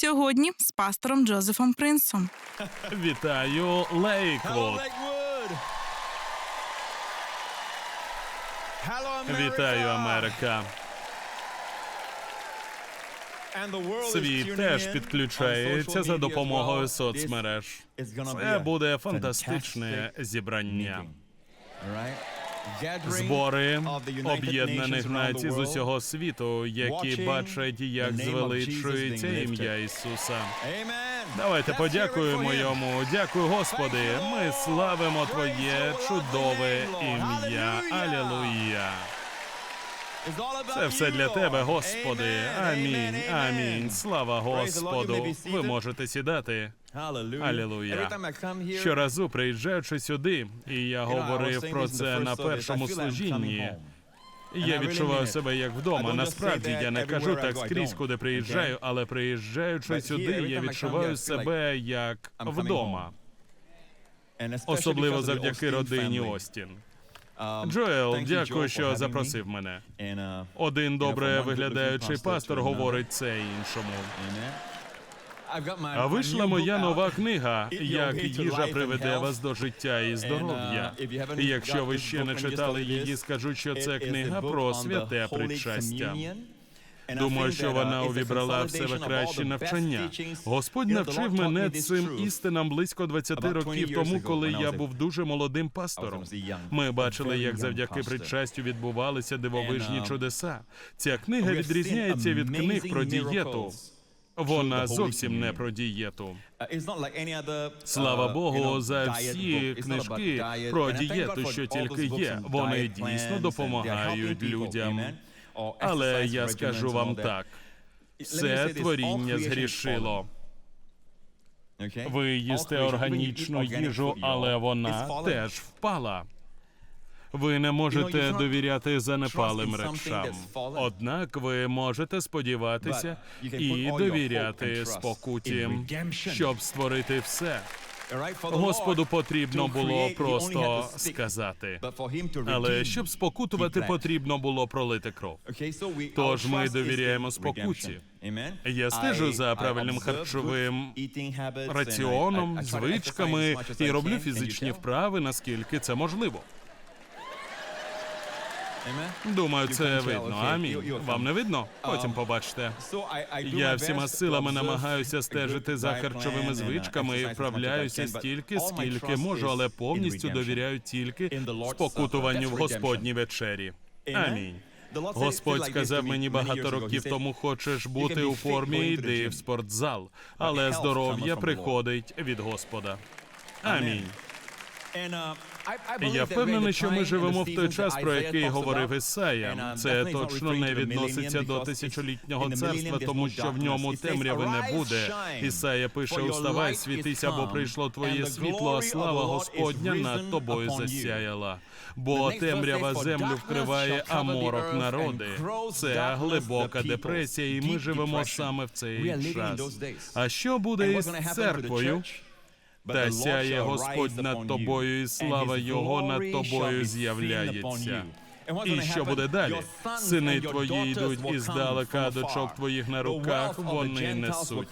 Сьогодні з пастором Джозефом Принсом. Вітаю, Лейквуд. Вітаю, Америка. Світ теж підключається за допомогою соцмереж. Це буде фантастичне зібрання. Збори Об'єднаних Націй з усього світу, які бачать, як звеличується ім'я. Ісуса. Давайте подякуємо йому. Дякую, Господи. Ми славимо Твоє чудове ім'я. Алілуя. Це все для. Тебе, Господи. Амінь. Амінь. Слава Господу. Ви можете сідати. Алілуя. Щоразу приїжджаючи сюди, і я говорив про це на першому служінні. Я відчуваю себе як вдома. Насправді я не кажу так скрізь, куди приїжджаю, але приїжджаючи сюди, я відчуваю себе як вдома, особливо завдяки родині. Остін. Um, Джоел, дякую, що запросив мене. Uh, Один добре виглядаючий пастор говорить це іншому. А вийшла моя нова книга, як їжа приведе вас до життя і здоров'я. uh, І якщо ви ще не читали її, скажу, що це книга про святе причастя. Думаю, що uh, вона увібрала в себе кращі навчання. Господь навчив мене цим істинам близько 20 about 20 років тому, коли я був дуже молодим пастором. Ми бачили, як завдяки причастю відбувалися дивовижні um, чудеса. Ця книга відрізняється від книг про дієту. Вона зовсім не про дієту. Uh, uh, Слава Богу, за всі книжки про дієту, що тільки є. Вони дійсно допомагають людям. Але я скажу вам так: це творіння згрішило. Ви їсте органічну їжу, але вона теж впала. Ви не можете довіряти занепалим речам. Однак ви можете сподіватися і довіряти спокуті, щоб створити все. Господу потрібно було просто сказати. Але щоб спокутувати, потрібно було пролити кров. Тож ми довіряємо спокуті. Я стежу за правильним харчовим раціоном, звичками і роблю фізичні вправи, наскільки це можливо. Думаю, це видно. Амінь. Вам не видно? Потім Um, побачите. I do Я всіма силами намагаюся стежити за харчовими uh, звичками і вправляюся стільки, скільки можу, але повністю довіряю тільки спокутуванню в Господній вечері. Амінь. Господь сказав мені багато років тому, хочеш бути у формі, йди в спортзал, але здоров'я cometh from the Lord." приходить від Господа. Амінь. Uh, Я впевнений, що ми живемо в той час, про який говорив. Ісая. Uh, Це точно не відноситься до тисячолітнього царства, тому що в ньому темряви не "Arise, буде. Ісая пише: Уставай, світися, бо прийшло твоє світло, а слава Господня над тобою upon you." засяяла. Бо темрява says, "For землю вкриває, а морок народи. Це глибока the people." депресія, і ми живемо саме в цей час. А що буде із церквою? Та сяє Господь над тобою, і слава Його над тобою з'являється. І що буде далі? Сини твої йдуть іздалека, дочок твоїх на руках, вони несуть.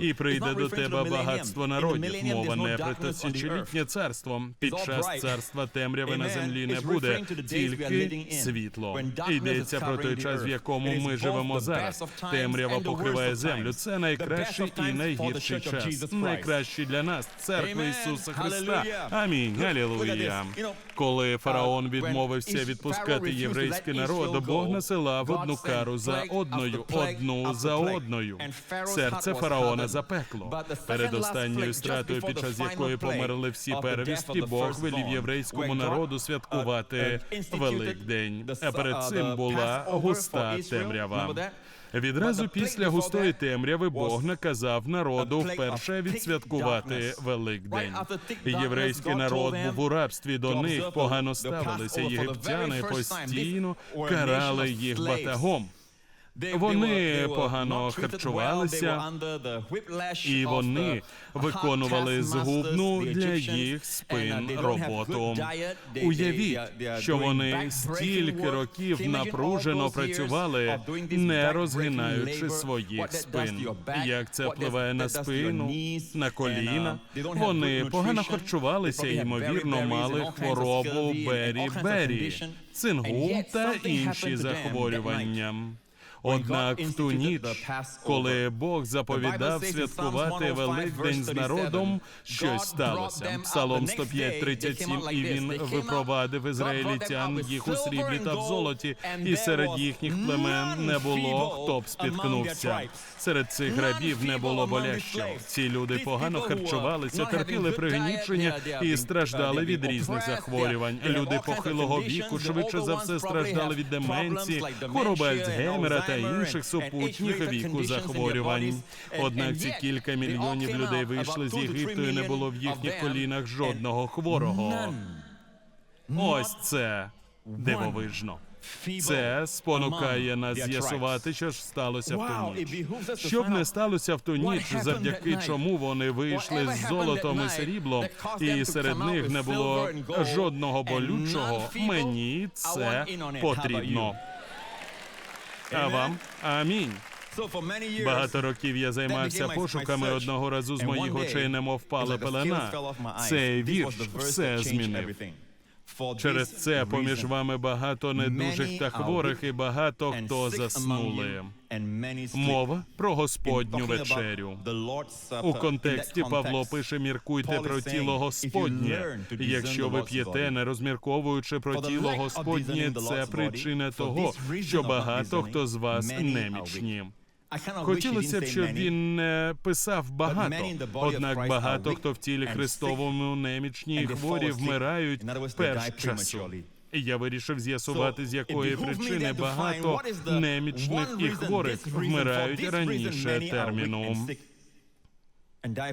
І прийде до тебе багатство народів. Мова не про тисячолітнє царство. Під час царства темряви на землі не буде, тільки світло. Йдеться про той час, в якому ми живемо зараз. Темрява покриває землю. Це найкращий і найгірший час. Найкращий для нас церкви. Ісуса Христа. Амінь. Look- look at Алілуя. this. You know, Коли фараон відмовився відпускати to єврейський народ, Бог насилав одну кару за одною, одну за одною. Серце фараона запекло. Перед останньою стратою, під час якої померли всі первістки, Бог велів єврейському народу uh, святкувати uh, Великдень. А перед uh, цим була густа темрява. Відразу після густої темряви Бог наказав народу вперше відсвяткувати. Великдень. Єврейський народ був у рабстві до них, погано ставилися. Єгиптяни very first time. These вони погано харчувалися, і вони виконували згубну для їх спин роботу. Уявіть, що вони стільки років напружено працювали, не розгинаючи своїх спин. Як це впливає на спину, на коліна? Вони погано харчувалися, ймовірно, мали хворобу бері бері, цингу та інші захворювання. Однак в ту ніч, коли Бог заповідав святкувати Великдень з народом, щось сталося. Псалом 105.37 і він випровадив ізраїлітян їх у сріблі та в золоті, і серед їхніх племен не було хто б спіткнувся. Серед цих грабів не було болящого. Ці люди погано харчувалися, терпіли пригнічення і страждали від різних захворювань. Люди похилого віку швидше за все страждали від деменції, хвороб Альцгеймера та інших супутніх віку захворювань. Однак ці кілька мільйонів людей вийшли з Єгипту і не було в їхніх колінах жодного хворого. Ось це дивовижно. Це спонукає нас з'ясувати, що ж сталося в ту ніч. Що б не сталося в ту ніч, завдяки чому вони вийшли з золотом і сріблом, і серед них не було жодного болючого. Мені це потрібно. А вам амінь. Багато років я займався пошуками одного разу з моїх очей, немов пала пелена. Це вірш все змінив. Через це поміж вами багато недужих та хворих, і багато хто заснули. Мова про Господню вечерю. У контексті Павло пише: міркуйте про тіло Господнє. Якщо ви п'єте, не розмірковуючи про тіло Господнє, це причина того, що багато хто з вас немічні. Хотілося б, щоб він не писав багато, однак багато хто в тілі Христовому немічні і хворі вмирають перш часу. Я вирішив з'ясувати, з якої причини багато немічних і хворих вмирають раніше терміну.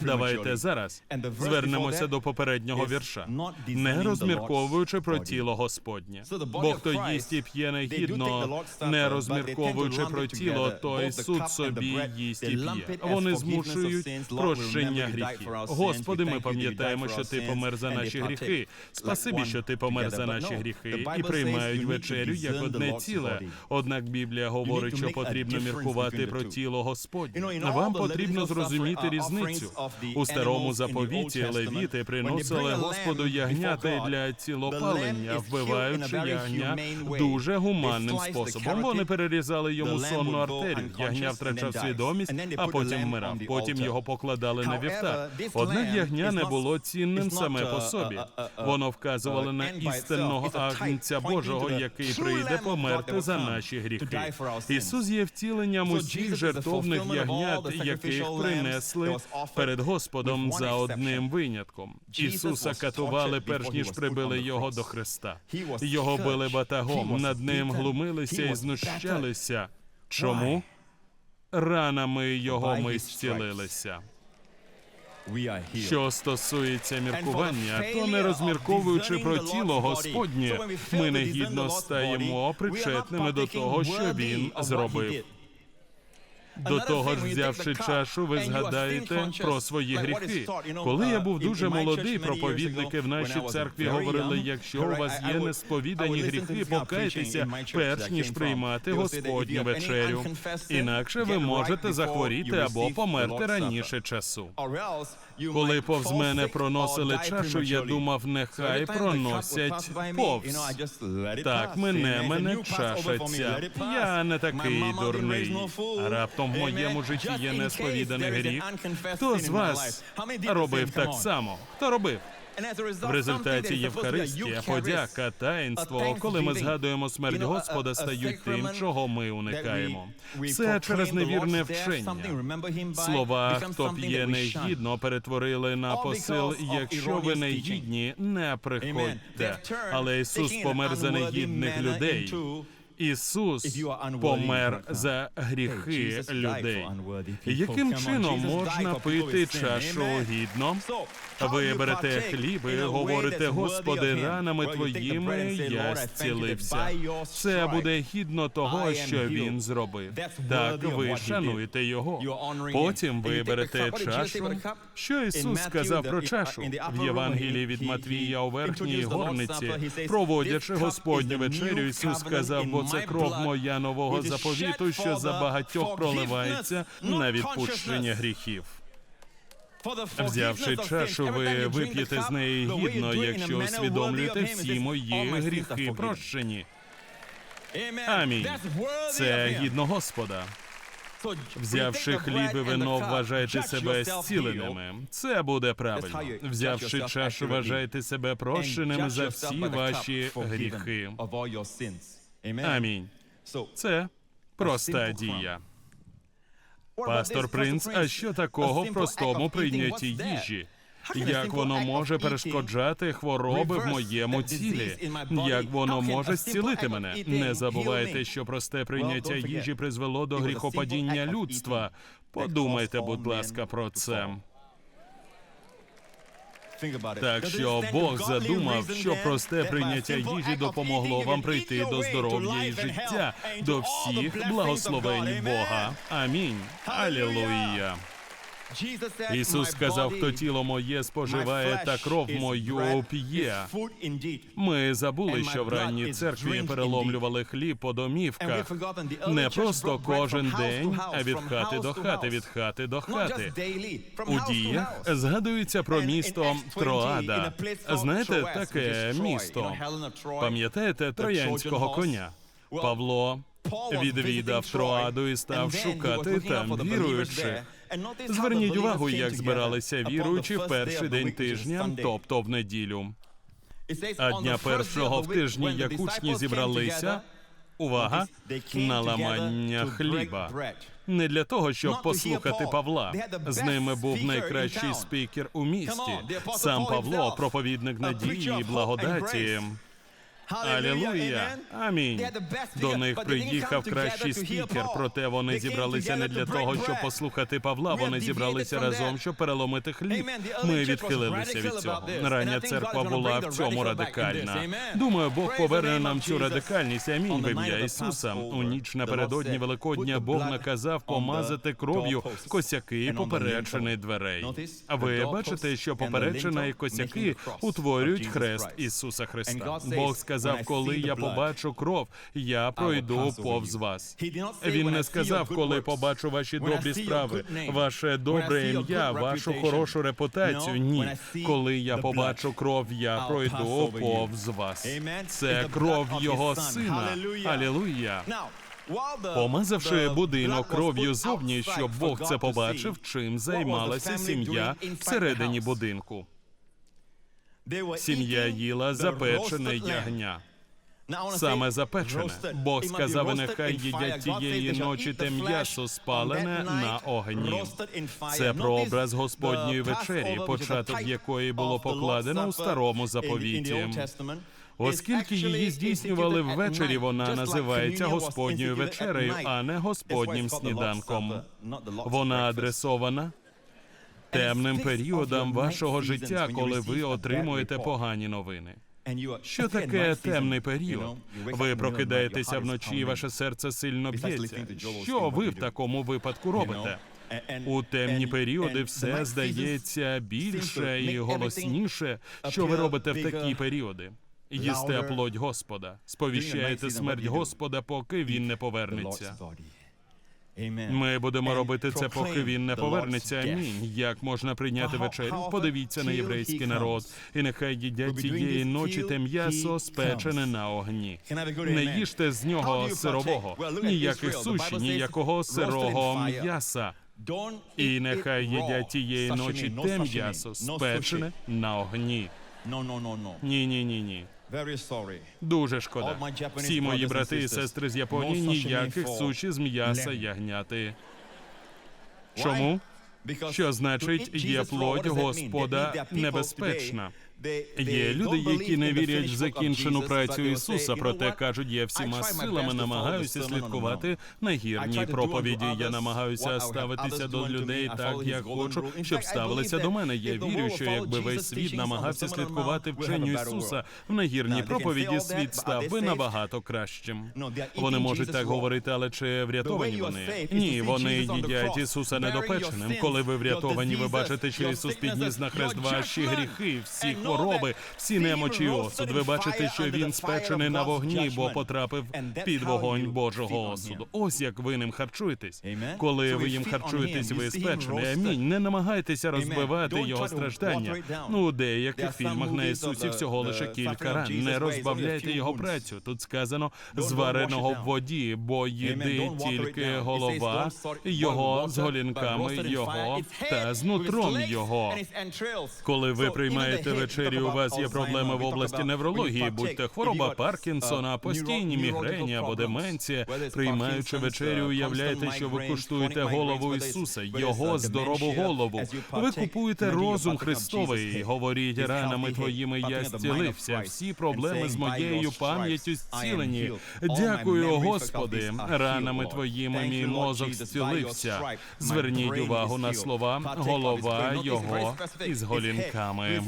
Давайте зараз звернемося до попереднього вірша, не розмірковуючи про тіло Господнє. Бо хто їсть і п'є негідно, не розмірковуючи про тіло, той суд собі їсть і п'є. Вони змушують прощення гріхів. Господи, ми пам'ятаємо, що ти помер за наші гріхи. Спасибі, що ти помер за наші гріхи, і приймають вечерю як одне ціле. Однак Біблія говорить, що потрібно міркувати про тіло Господнє. Вам потрібно зрозуміти різницю. Ізраїльців. У старому заповіті левіти приносили Господу ягняти для цілопалення, вбиваючи ягня дуже гуманним способом. Вони перерізали йому сонну артерію. Ягня втрачав свідомість, а потім вмирав. Потім його покладали на вівтар. Однак ягня не було цінним саме по собі. Воно вказувало на істинного агнця Божого, який прийде померти за наші гріхи. Ісус є втіленням усіх жертовних ягнят, яких принесли перед Господом за одним винятком. Ісуса катували, перш ніж прибили його до Христа. Його били батагом, над ним глумилися і знущалися. Чому? Ранами його ми зцілилися. Що стосується міркування, то не розмірковуючи про тіло Господнє, ми негідно стаємо причетними до того, що він зробив. До того ж, взявши чашу, ви згадаєте про свої гріхи. Коли я був дуже молодий, проповідники в нашій церкві говорили: якщо у вас є несповідані гріхи, покайтеся перш ніж приймати Господню вечерю. Інакше ви можете захворіти або померти раніше часу. коли повз мене проносили чашу, я думав, нехай проносять повз. Так мене мене чаша. Я не такий дурний. Раптом що в моєму житті є несповіданий гріх. Хто з вас робив так само? Хто робив? В результаті Євхаристія, подяка, таїнство, коли ми згадуємо смерть Господа, стають тим, чого ми уникаємо. Все через невірне вчення. Слова, хто п'є негідно, перетворили на посил. Якщо ви не гідні, не приходьте. Але Ісус помер за негідних людей that's worthy of Господи, Him. ранами Well, you take the bread Твоїми and say, я Lord, I thank you that зцілився. Це буде гідно того, що. Він зробив. Так, ви шануєте Його. Потім ви берете чашу. Що Ісус сказав про чашу? В Євангелії від Матвія у верхній горниці, проводячи "This cup Господню вечерю, Ісус сказав, бо це кров моя нового заповіту, що за багатьох проливається на відпущення гріхів. Взявши чашу, ви вип'єте з неї гідно, якщо усвідомлюєте всі мої "All my sins are гріхи forgiven." прощені. Амінь. Це гідно Господа. Взявши хліб і вино, вважайте себе зціленими. Це буде правильно. Взявши чашу, вважайте себе прощеними за всі ваші гріхи. Амінь. Це проста дія. Пастор Принц, а що такого в простому прийнятті їжі? Як воно може перешкоджати хвороби в моєму тілі? Як воно може зцілити мене? Не забувайте, що просте прийняття їжі призвело до гріхопадіння людства. Подумайте, будь ласка, про це. Так що Бог задумав, що просте прийняття їжі допомогло вам прийти до здоров'я і життя, до всіх благословень. Бога. Амінь. Алілуя. Ісус "My сказав, хто тіло моє споживає та кров мою п'є. is food indeed." Ми забули, що в ранній церкві переломлювали хліб по домівках. Не просто кожен день, а від хати до хати, від хати до хати. У діях згадується про місто Acts 20, in Троада. Знаєте, таке місто. Пам'ятаєте троянського коня? Павло відвідав Троаду і став шукати там віруючих. Зверніть увагу, як збиралися віруючі в перший день тижня, тобто в неділю. А дня першого в тижні, як учні зібралися, увага, на ламання хліба. Не для того, щоб послухати. Павла. З ними був найкращий спікер у місті. Сам Павло, проповідник надії і благодаті. Алілуя. Амінь. До них приїхав кращий спікер, проте вони зібралися не для того, щоб послухати Павла. Вони зібралися разом, щоб переломити хліб. Ми відхилилися від цього. Рання церква була в цьому радикальна. Думаю, Бог поверне нам цю радикальність. Амінь в ім'я Ісуса. У ніч напередодні Великодня "Put the Бог наказав помазати кров'ю косяки і поперечини lintel." дверей. А ви бачите, що поперечина і косяки утворюють хрест. Ісуса Христа. Бог "When сказав, коли я побачу кров, я пройду повз you." вас. Він "When I не сказав, коли побачу ваші добрі справи, ваше добре ім'я, вашу хорошу репутацію. Ні, коли я побачу кров, я пройду повз вас. Це кров його сина. Алілуя. Помазавши будинок кров'ю зовні, щоб Бог це побачив, чим займалася сім'я всередині будинку. Сім'я їла запечене ягня. Саме запечене. Бог сказав, і нехай їдять тієї ночі те м'ясо спалене на огні. Це прообраз Господньої вечері, початок якої було покладено у старому заповіті. Оскільки її здійснювали ввечері, вона називається Господньою вечерею, а не Господнім сніданком. Вона адресована темним періодам вашого життя, коли ви отримуєте погані новини. Що таке темний період? Ви прокидаєтеся вночі, і ваше серце сильно б'ється. Що ви в такому випадку робите? У темні періоди все здається більше і голосніше. Що ви робите в такі періоди? Їсте плоть Господа, сповіщаєте смерть Господа, поки він не повернеться. Ми будемо робити це, поки він не повернеться. Амінь. Як можна прийняти вечерю? Подивіться на єврейський народ, і нехай їдять тієї ночі те м'ясо спечене на огні. Не їжте з нього сирового, ніяких суші, ніякого сирого м'яса. І нехай їдять тієї ночі те м'ясо спечене на огні. Ні, ні, ні, ні. Дуже шкода. Всі мої брати і сестри з Японії ніяких суші з м'яса ягняти. Чому? Що значить є плоть Господа небезпечна? Є люди, які не вірять в закінчену працю Ісуса, проте кажуть, я всіма силами намагаюся слідкувати на гірній проповіді. Я намагаюся ставитися до людей так, як хочу, щоб ставилися до мене. Я вірю, що якби весь світ намагався слідкувати вченню Ісуса в нагірній проповіді, світ став би набагато кращим. Вони можуть так говорити, але чи врятовані вони? Ні, вони їдять Ісуса недопеченим. Коли ви врятовані, ви бачите, що Ісус підніс на хрест ваші гріхи, всі хвороби, всі немочі і осуд. Ви бачите, що він спечений на вогні, бо потрапив під вогонь Божого осуду. Ось як ви ним харчуєтесь. Коли ви їм харчуєтесь, ви спечені. Амінь. Не намагайтеся розбивати його страждання. Ну, у деяких фільмах на Ісусі всього лише кілька ран. Не розбавляйте його працю. Тут сказано звареного в воді, бо їди тільки голова, його з голінками його та з нутром його. Коли ви приймаєте вечерю, у вас є проблеми в області неврології, будь-то хвороба Паркінсона, постійні мігрені або деменція. Приймаючи вечерю, уявляйте, що ви куштуєте голову Ісуса, його здорову голову. Ви купуєте розум Христовий, говоріть ранами твоїми, я зцілився. Всі проблеми з моєю пам'яттю зцілені. Дякую, Господи, ранами твоїми мій мозок зцілився. Зверніть увагу на слова голова його із голінками.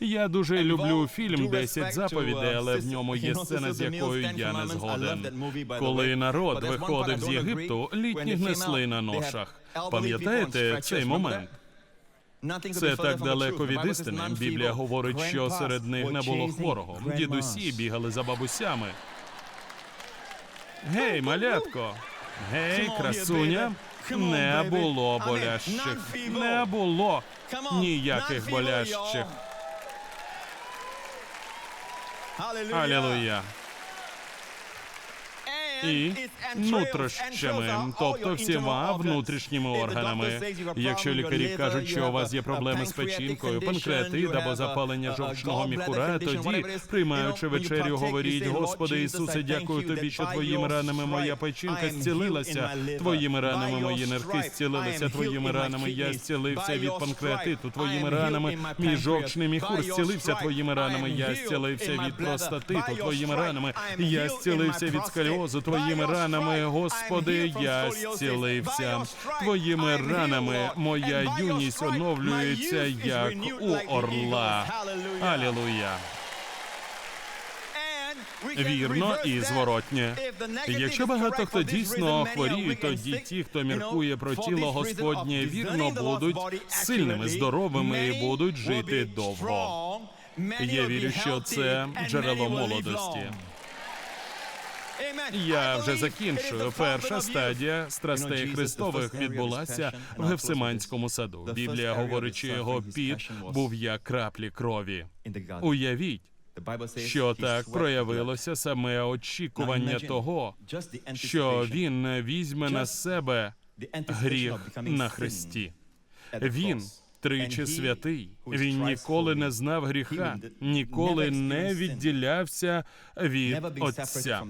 Я дуже люблю фільм «10 заповідей, але в ньому є сцена, з якою я не згоден. Коли народ виходив з Єгипту, літніх несли на ношах. Пам'ятаєте цей момент? Це так далеко від істини. Біблія говорить, що серед них не було хворого. Дідусі бігали за бабусями. Гей, малятко! Гей, красуня! Не було болящих. Не було ніяких болящих. Алілуя. І нутрощами, тобто всіма внутрішніми органами. Якщо лікарі кажуть, що у вас є проблеми з печінкою, панкреатит або запалення жовчного міхура, тоді, приймаючи вечерю, говоріть, Господи Ісусе, дякую тобі, що твоїми ранами моя печінка зцілилася, твоїми ранами мої нирки зцілилися, твоїми ранами я зцілився від панкреатиту, твоїми ранами мій жовчний міхур зцілився, твоїми ранами я зцілився від простатиту, твоїми ранами я зцілився від сколіозу, Твоїми ранами, Господи, я зцілився. Твоїми ранами моя юність оновлюється як у орла. Алілуя. Вірно і зворотнє. Якщо багато хто дійсно хворіють, тоді ті, хто міркує про тіло Господнє, вірно будуть сильними, здоровими і будуть жити довго. Я вірю, що це джерело молодості. Я вже закінчую. Перша стадія страстей Христових відбулася в Гефсиманському саду. Біблія говорить, що його піт був як краплі крові. Уявіть, що так проявилося саме очікування того, що він візьме на себе гріх на хресті. Він тричі святий. Він ніколи не знав гріха, ніколи не відділявся від Отця.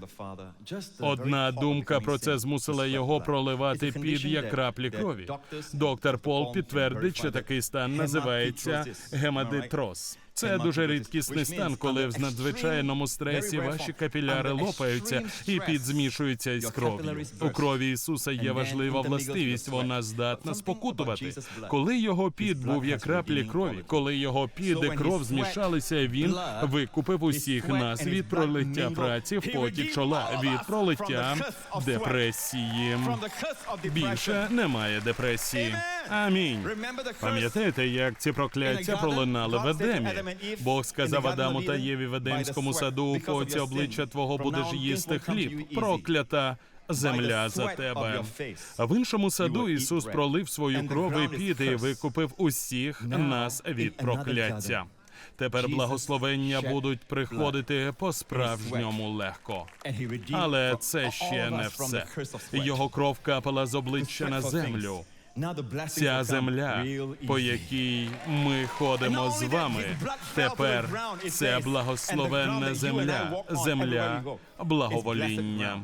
Одна думка про це змусила його проливати під як краплі крові. Доктор Пол підтвердить, що такий стан називається гемадитроз. Це дуже рідкісний стан, коли в надзвичайному стресі ваші капіляри лопаються і підзмішуються із кров'ю. У крові Ісуса є важлива властивість. Вона здатна спокутувати. Коли його під був як краплі крові, коли його під і кров змішалися, він викупив усіх нас від пролиття праці в поті чола, від пролиття депресії. Більше немає депресії. Амінь. Пам'ятаєте, як ці прокляття пролинали в Едемі? Бог сказав Адаму та Єві в Едемському саду у поці обличчя твого будеш їсти хліб. Проклята земля за тебе. В іншому саду Ісус пролив свою кров і піт і викупив усіх нас від прокляття. Тепер благословення будуть приходити по-справжньому легко. Але це ще не все. Його кров капала з обличчя на землю. Ця земля, по якій ми ходимо з вами, тепер це благословенна земля, земля благовоління.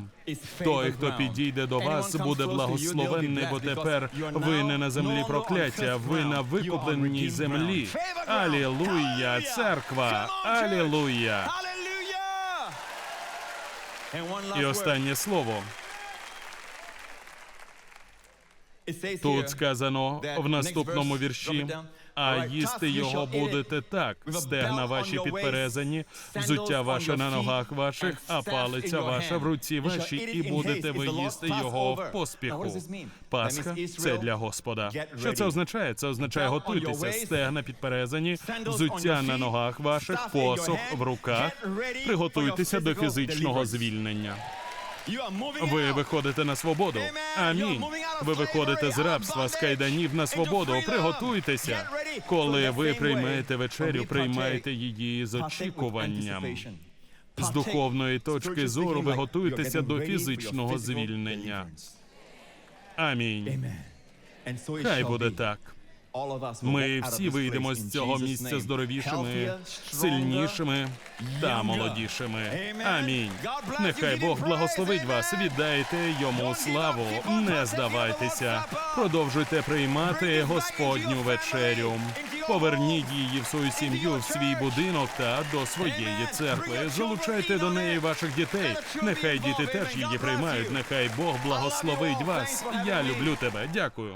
Той, хто підійде до вас, буде благословенний, бо тепер ви не на землі прокляття, ви на викупленій землі. Алілуя, церква! Алілуя! І останнє слово. Тут сказано в наступному вірші, а їсти його будете так: стегна ваші підперезані, взуття ваше на ногах ваших, а палиця ваша в руці вашій, і будете ви їсти його в поспіху. Пасха це для Господа. Що це означає? Це означає готуйтеся, стегна підперезані, взуття на ногах ваших, посох в руках. Приготуйтеся до фізичного звільнення. Ви виходите на свободу. Амінь. Ви виходите з рабства, з кайданів на свободу. Приготуйтеся. Коли ви приймаєте вечерю, приймайте її з очікуванням. З духовної точки зору ви готуєтеся до фізичного звільнення. Амінь. Хай буде так. Ми всі вийдемо з цього місця здоровішими, сильнішими та молодішими. Амінь. Нехай Бог благословить вас. Віддайте йому славу. Не здавайтеся. Продовжуйте приймати Господню вечерю. Поверніть її в свою сім'ю, в свій будинок та до своєї церкви. Залучайте до неї ваших дітей. Нехай діти теж її приймають. Нехай Бог благословить вас. Я люблю тебе. Дякую.